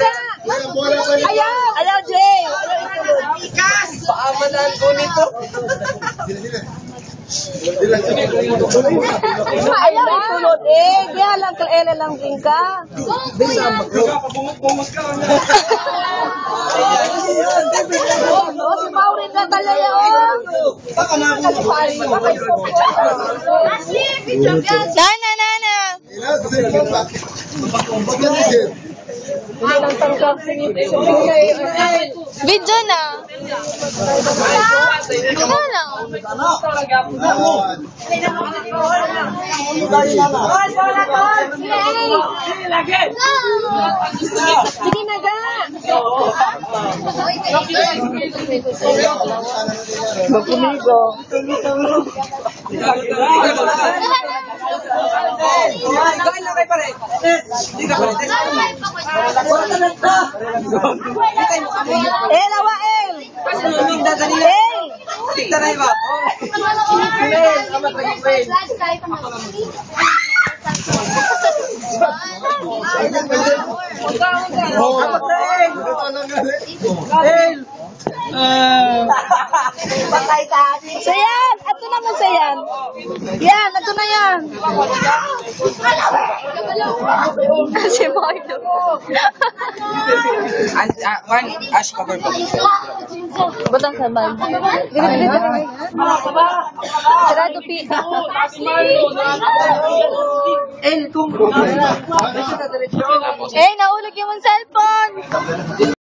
Ka. Ayaw. Ayaw, Jay. Paamanan ko nito. Ayaw, itulot eh. Kaya lang, kaela lang din ka. Oh, si Maureen na talaya, oh. Nana, nana. Video na. Ano lang? Sige na ga. Magpumigo. Gawin El. Hindi dadali. El. Tignan na iba. Patay. Ato na mo, Sayan. Yan, ato na yan. Si Marlo. And, uh, one ash cover po. Dito, dito, dito. Sarado pi. Eh, nahulog yung cellphone.